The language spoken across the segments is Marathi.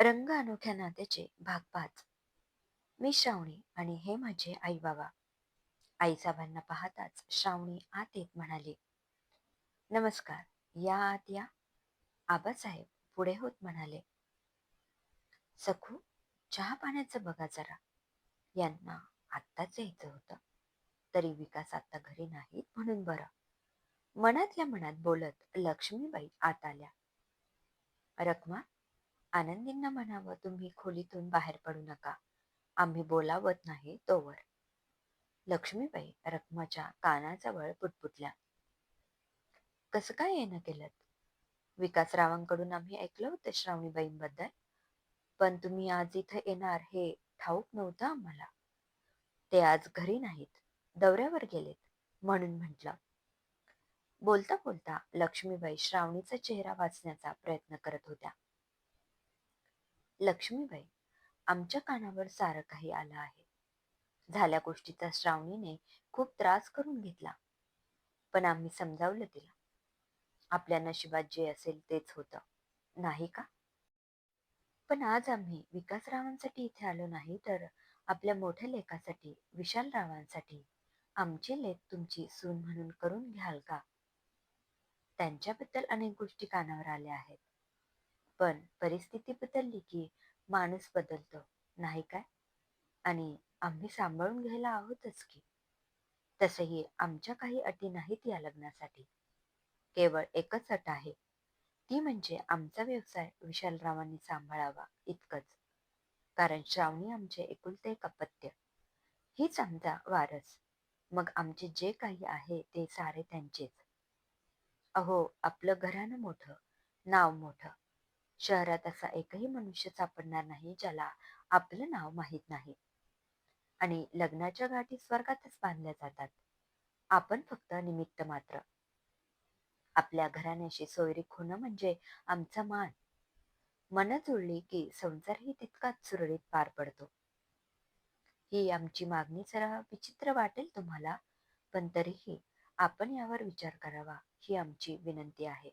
रंग अनोख्या नात्याचे भाग पाच मी श्रावणी आणि हे माझे आई बाबा आईसाहेबांना पाहताच श्रावणी आत येत म्हणाली नमस्कार या आत या. आबासाहेब पुढे होत म्हणाले सखू चहा पाण्याचं बघा जरा. यांना आत्ताच यायचं होतं. तरी विकास आता घरी नाहीत म्हणून बरं. मनातल्या मनात बोलत लक्ष्मीबाई आत आल्या. रखमा आनंदींना म्हणावं तुम्ही खोलीतून बाहेर पडू नका. आम्ही बोलावत नाही तोवर. लक्ष्मीबाई रकमाच्या कानाजवळ पुटपुटल्या. कसं काय येणं केलं विकासरावांकडून आम्ही ऐकलं होतं श्रावणीबाईंबद्दल. पण तुम्ही आज इथं येणार हे ठाऊक नव्हतं आम्हाला. ते आज घरी नाहीत दौऱ्यावर गेलेत म्हणून म्हटलं. बोलता बोलता लक्ष्मीबाई श्रावणीचा चेहरा वाचण्याचा प्रयत्न करत होत्या. लक्ष्मीबाई आमच्या कानावर सारं काही आलं आहे. झाल्या गोष्टीचा श्रावणीने खूप त्रास करून घेतला. पण आम्ही समजावलं तिला. आपल्या नशिबात जे असेल तेच होतं. नाही का? पण आज आम्ही विकासरावांसाठी इथे आलो नाही तर आपल्या मोठ्या लेखासाठी विशालरावांसाठी आमची लेख तुमची सून म्हणून करून घ्याल का? त्यांच्याबद्दल अनेक गोष्टी कानावर आल्या आहेत. पण परिस्थिती बदलली की माणूस बदलतो नाही काय आणि आम्ही सांभाळून घ्यायला आहोतच की. तसही आमच्या काही अटी नाहीत या लग्नासाठी. केवळ एकच अट आहे. ती म्हणजे आमचा व्यवसाय विशालरावांनी सांभाळावा इतकंच. कारण श्रावणी आमचे एकुलते एक अपत्य. हीच आमचा वारस. मग आमचे जे काही आहे ते सारे त्यांचेच. अहो आपलं घरानं मोठं नाव मोठं शहरात असा एकही मनुष्य सापडणार नाही ज्याला आपलं नाव माहीत नाही. आणि लग्नाच्या गाठी स्वर्गातच बांधल्या जातात. आपण फक्त निमित्त मात्र. आपल्या घराण्याशी सोयरीक होणं म्हणजे आमचा मान. मन जुळली की संसारही तितकाच सुरळीत पार पडतो. ही आमची मागणी जरा विचित्र वाटेल तुम्हाला पण तरीही आपण यावर विचार करावा ही आमची विनंती आहे.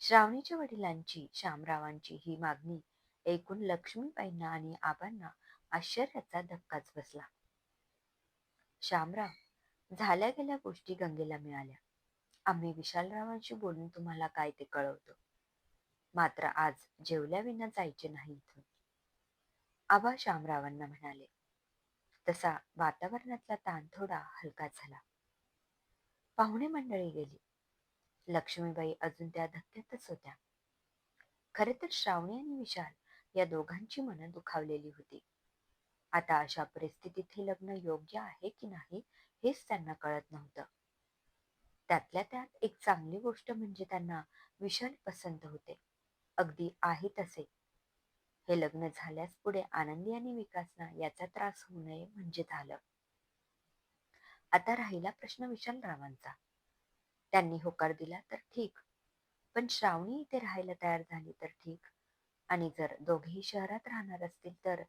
श्रावणीच्या वडिलांची श्यामरावांची ही मागणी ऐकून लक्ष्मीबाईंना आणि आबांना आश्चर्याचा धक्काच बसला. श्यामराव झाल्या गेल्या गोष्टी गंगेला मिळाल्या. आम्ही विशालरावांशी बोलून तुम्हाला काय ते कळवतो. मात्र आज जेवल्याविना जायचे नाही इथून. आबा श्यामरावांना म्हणाले. तसा वातावरणातला ताण थोडा हलका झाला. पाहुणे मंडळी गेली. लक्ष्मीबाई अजून त्या धक्क्यातच होत्या. खरे तर श्रावणी आणि विशाल या दोघांची मनं दुखावलेली होती. आता अशा परिस्थितीत हे लग्न योग्य आहे की नाही हेच त्यांना कळत नव्हतं. त्यातल्या त्यात एक चांगली गोष्ट म्हणजे त्यांना विशाल पसंत होते. अगदी आहे तसे. हे लग्न झाल्यास पुढे आनंदी आणि विकासना याचा त्रास होऊ नये म्हणजे झालं. आता राहिला प्रश्न विशालरावांचा. त्यांनी होकार दिला तर ठीक. पण श्रावणी इथे राहायला तयार झाली तर ठीक. आणि जर दोघेही शहरात राहणार असतील तर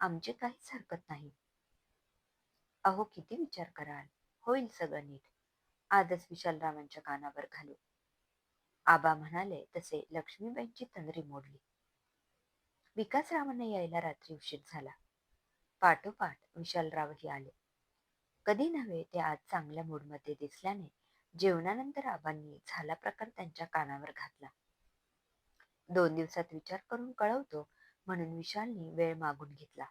आमचे काहीच हरकत नाही. अहो किती विचार कराल. होईल सगळं नीट. आजच विशालरावांच्या कानावर घालू. आबा म्हणाले तसे लक्ष्मीबाईंची तंद्री मोडली. विकासरावांना यायला रात्री उशीर झाला. पाठोपाठ विशालरावही आले. कधी नव्हे ते आज चांगल्या मूडमध्ये दिसल्याने जेवणानंतर आबांनी झाला प्रकार त्यांच्या कानावर घातला. दोन दिवसात विचार करून कळवतो म्हणून विशालनी वेळ मागून घेतला.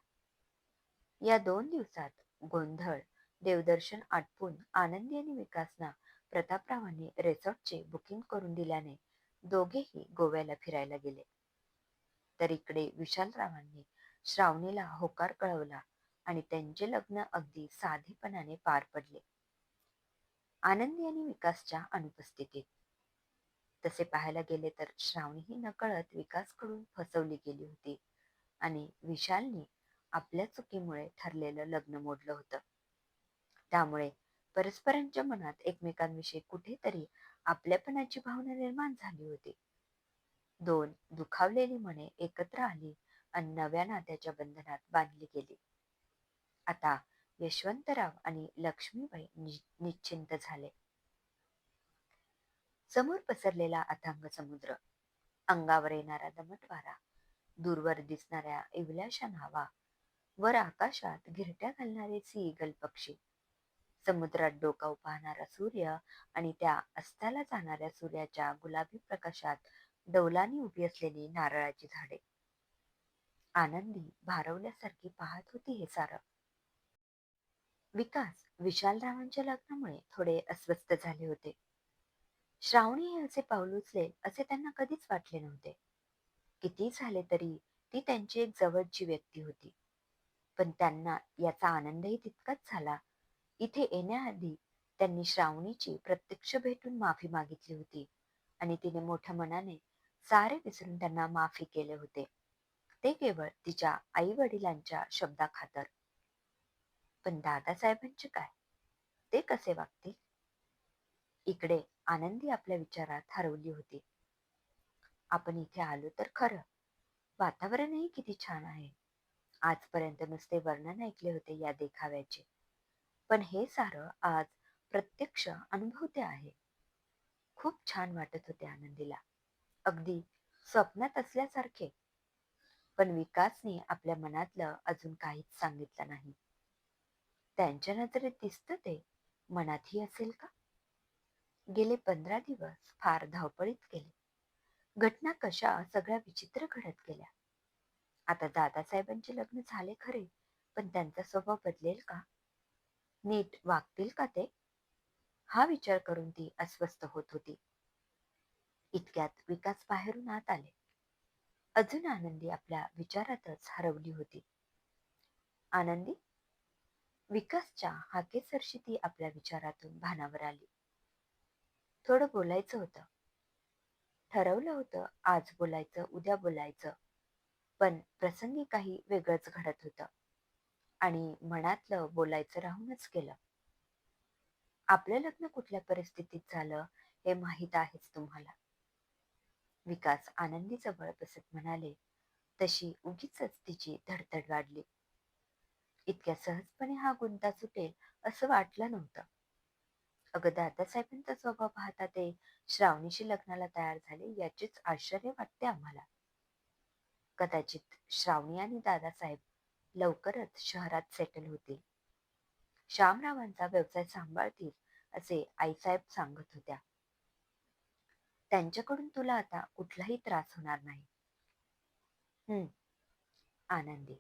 या दोन दिवसात गोंधळ देवदर्शन आटपून आनंदी आणि विकासना प्रतापरावांनी रेसॉर्टचे बुकिंग करून दिल्याने दोघेही गोव्याला फिरायला गेले. तर इकडे विशालरावांनी श्रावणीला होकार कळवला आणि त्यांचे लग्न अगदी साधेपणाने पार पडले. आनंदी आणि विकासच्या अनुपस्थितीत. तसे पाहायला गेले तर श्रावणीही नकळत विकासकडून फसवली गेली होती आणि विशालने आपल्या चुकीमुळे ठरलेलं लग्न मोडलं होतं. त्यामुळे परस्परांच्या मनात एकमेकांविषयी कुठेतरी आपल्यापणाची भावना निर्माण झाली होती. दोन दुखावलेली मने एकत्र आली आणि नव्या नात्याच्या बंधनात बांधली गेली. आता यशवंतराव आणि लक्ष्मीबाई निश्चिंत झाले. समोर पसरलेला अथांग समुद्र. अंगावर येणारा दमट वारा दूरवर दिसणाऱ्या इवल्याशा नावा वर आकाशात घिरट्या घालणारे सीगल पक्षी. समुद्रात डोकाव पाहणारा सूर्य आणि त्या अस्ताला जाणाऱ्या सूर्याच्या गुलाबी प्रकाशात डौलानी उभी असलेली नारळाची झाडे. आनंदी भारवल्यासारखी पाहत होती हे सारं. विकास विशालरावांच्या लग्नामुळे थोडे अस्वस्थ झाले होते. श्रावणी हे असे पाऊल उचलेल असे त्यांना कधीच वाटले नव्हते. किती झाले तरी ती त्यांची एक जवळची व्यक्ती होती. पण त्यांना याचा आनंदही तितकाच झाला. इथे येण्याआधी त्यांनी श्रावणीची प्रत्यक्ष भेटून माफी मागितली होती आणि तिने मोठ्या मनाने सारे विसरून त्यांना माफी केले होते. ते केवळ तिच्या आई वडिलांच्या शब्दाखातर पण दादासाहेबांचे काय? ते कसे वागतील? इकडे आनंदी आपल्या विचारात हरवली होती. आपण इथे आलो तर खरं. वातावरणही किती छान आहे. आजपर्यंत नुसते वर्णन ऐकले होते या देखाव्याचे. पण हे सारं आज प्रत्यक्ष अनुभवते आहे. खूप छान वाटत होते आनंदीला. अगदी स्वप्नात असल्यासारखे. पण विकासने आपल्या मनातलं अजून काहीच सांगितलं नाही. त्यांच्या नजरेत दिसतं ते मनातही असेल का? गेले पंधरा दिवस फार धावपळीत गेले. घटना कशा सगळ्या विचित्र घडत गेल्या. आता दादासाहेबांचे लग्न झाले खरे पण त्यांचा स्वभाव बदलेल का? नीट वागतील का ते? हा विचार करून ती अस्वस्थ होत होती. इतक्यात विकास बाहेरून आत आले. अजून आनंदी आपल्या विचारातच हरवली होती. आनंदी विकासच्या हाकेसरशी ती आपल्या विचारातून भानावर आली. थोडं बोलायचं होतं. ठरवलं होतं आज बोलायचं उद्या बोलायचं पण प्रसंगी काही वेगळंच घडत होतं. आणि मनातलं बोलायचं राहूनच गेलं. आपलं लग्न कुठल्या परिस्थितीत झालं हे माहीत आहेच तुम्हाला. विकास आनंदी जवळ बसत म्हणाले तशी उगीच तिची धडधड वाढली. इतक्या सहजपणे हा गुंता सुटेल असं वाटलं नव्हतं. अगं दादासाहेबांचा स्वभाव पाहता ते श्रावणीशी लग्नाला तयार झाले याचेच आश्चर्य वाटते आम्हाला. कदाचित श्रावणी आणि दादासाहेब लवकरच शहरात सेटल होतील. श्यामरावांचा व्यवसाय सांभाळतील असे आईसाहेब सांगत होत्या. त्यांच्याकडून तुला आता कुठलाही त्रास होणार नाही. हम्म आनंदी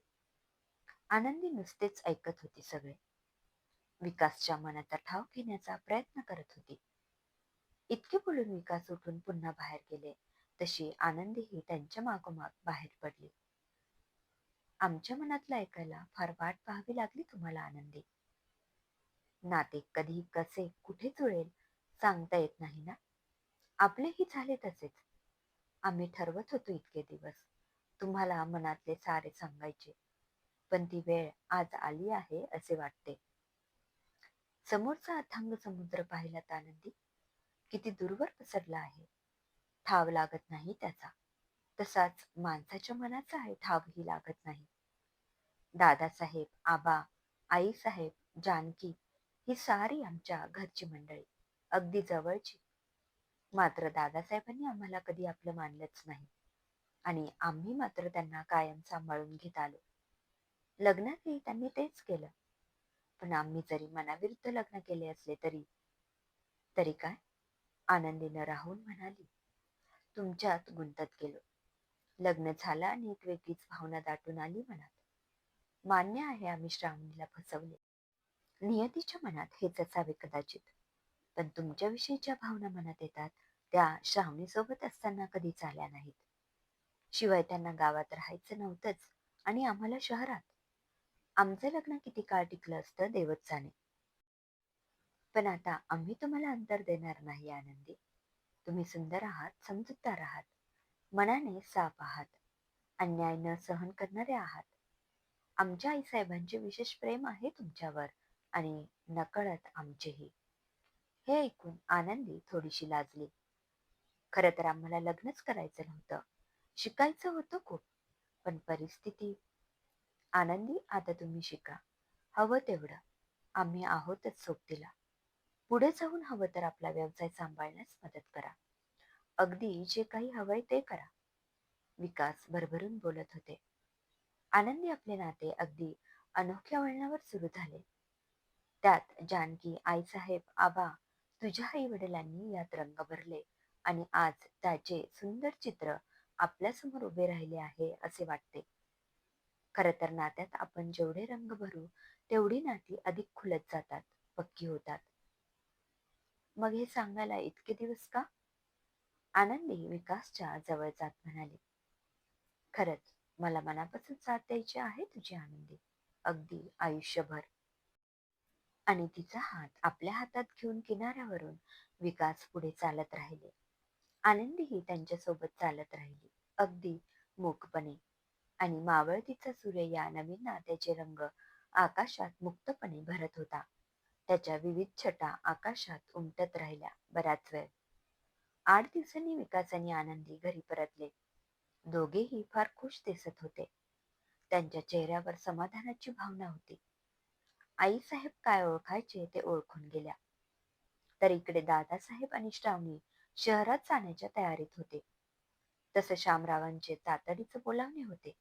आनंदी नुसतेच ऐकत होती सगळे. विकासच्या मनाचा ठाव घेण्याचा प्रयत्न करत होती. इतके बोलून विकास उठून पुन्हा बाहेर गेले. तशी आनंदीही त्यांच्या मागोमाग बाहेर पडली. आमच्या मनातलं ऐकायला फार वाट पाहावी लागली तुम्हाला आनंदी. नाते कधी कसे कुठे जुळेल सांगता येत नाही ना? आपलेही झाले तसेच. आम्ही ठरवत होतो इतके दिवस. तुम्हाला मनातले सारे सांगायचे. पण ती वेळ आज आली आहे असे वाटते. समोरचा अथांग समुद्र पाहिला आनंदी. किती दूरवर पसरला आहे. ठाव लागत नाही त्याचा. तसाच माणसाच्या मनाचा आहे ठावही लागत नाही. दादासाहेब आबा आईसाहेब जानकी ही सारी आमच्या घरची मंडळी. अगदी जवळची. मात्र दादासाहेबांनी आम्हाला कधी आपलं मानलंच नाही. आणि आम्ही मात्र त्यांना कायम सांभाळून घेत आलो. लग्नातही त्यांनी तेच केलं. पण आम्ही जरी मनाविरुद्ध लग्न केले असले तरी तरी काय? आनंदीनं राहून म्हणाली तुमच्यात गुंतत गेलो. लग्न झालं आणि एक वेगळीच भावना दाटून आली मनात. मान्य आहे आम्ही श्रावणीला फसवले. नियतीच्या मनात हेच असावे कदाचित. पण तुमच्याविषयी ज्या भावना मनात येतात त्या श्रावणीसोबत असताना कधीच आल्या नाहीत. शिवाय त्यांना गावात राहायचं नव्हतंच आणि आम्हाला शहरात आमचं लग्न किती काळ टिकलं असतं देवच जाणे पण आता आम्ही तुम्हाला अंतर देणार नाही आनंदी. तुम्ही सुंदर आहात समजूतदार आहात. मनाने साफ आहात. अन्याय न सहन करणारे आहात. आमच्या आईसाहेबांचे विशेष प्रेम आहे तुमच्यावर आणि नकळत आमचेही. हे ऐकून आनंदी थोडीशी लाजली. खरं तर आम्हाला लग्नच करायचं नव्हतं. शिकायचं होतं खूप पण परिस्थिती आनंदी आता तुम्ही शिका. हवं तेवढं. आम्ही आहोतच सोबतीला. पुढे जाऊन हवं तर आपला व्यवसाय सांभाळण्यास मदत करा. अगदी जे काही हवंय ते करा. विकास भरभरून बोलत होते. आनंदी आपले नाते अगदी अनोख्या वळणावर सुरू झाले. त्यात जानकी आईसाहेब आबा तुझ्या आई वडिलांनी यात रंग भरले आणि आज त्याचे सुंदर चित्र आपल्यासमोर उभे राहिले आहे असे वाटते. खर तर नात्यात आपण जेवढे रंग भरू तेवढी नाती अधिक खुलत जातात पक्की होतात. मग हे सांगायला इतके दिवस का? आनंदी विकासच्या जवळ जात म्हणाले. खरंच मला मनापासून साथ द्यायची आहे तुझी आनंदी. अगदी आयुष्यभर. आणि तिचा हात आपल्या हातात घेऊन किनाऱ्यावरून विकास पुढे चालत राहिले. आनंदीही त्यांच्यासोबत चालत राहिली. अगदी मूकपणे. आणि मावळतीचा सूर्य या नवीन नात्याचे रंग आकाशात मुक्तपणे भरत होता. त्याच्या विविध छटा आकाशात उमटत राहिल्या बराच वेळ. आठ दिवसांनी विकास आणि आनंदी घरी परतले. दोघेही फार खुश दिसत होते. त्यांच्या चेहऱ्यावर समाधानाची भावना होती. आई साहेब काय ओळखायचे ते ओळखून गेल्या. तर इकडे दादासाहेब आणि श्रावणी शहरात जाण्याच्या तयारीत होते. तसे शामरावांचे तातडीचे बोलावणे होते.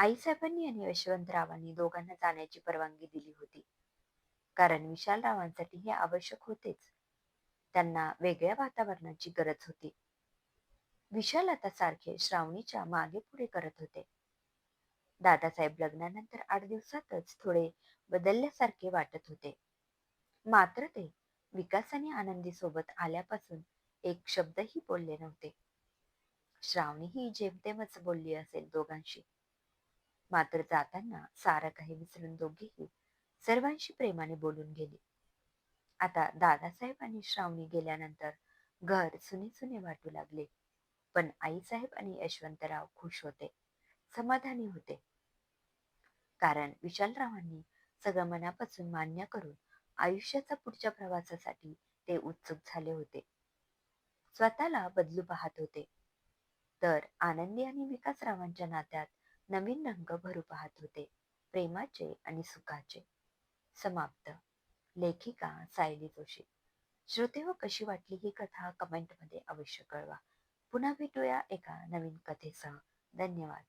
आईसाहेबांनी आणि यशवंतरावांनी दोघांना जाण्याची परवानगी दिली होती. कारण विशालरावांसाठी हे आवश्यक होतेच. त्यांना वेगळ्या वातावरणाची गरज होती. विशाल आता सारखे श्रावणीच्या मागे पुढे करत होते. दादासाहेब लग्नानंतर आठ दिवसातच थोडे बदलल्यासारखे वाटत होते. मात्र ते विकास आणि आनंदी सोबत आल्यापासून एक शब्दही बोलले नव्हते. श्रावणी ही जेमतेमच बोलली असेल दोघांशी. मात्र जाताना सारं काही विसरून दोघेही सर्वांशी प्रेमाने बोलून गेले. आता दादासाहेब आणि श्रावणी गेल्यानंतर घर सुने सुने वाटू लागले. पण आईसाहेब आणि यशवंतराव खुश होते समाधानी होते. कारण विशालरावांनी सगळं मनापासून मान्य करून आयुष्याचा पुढच्या प्रवासासाठी ते उत्सुक झाले होते. स्वतःला बदलू पाहत होते. तर आनंदी आणि विकासरावांच्या नात्यात नवीन रंग भरू पाहत होते. प्रेमाचे आणि सुखाचे. समाप्त. लेखिका सायली जोशी. श्रोते हो व कशी वाटली ही कथा कमेंटमध्ये अवश्य कळवा. पुन्हा भेटूया एका नवीन कथेसह. धन्यवाद.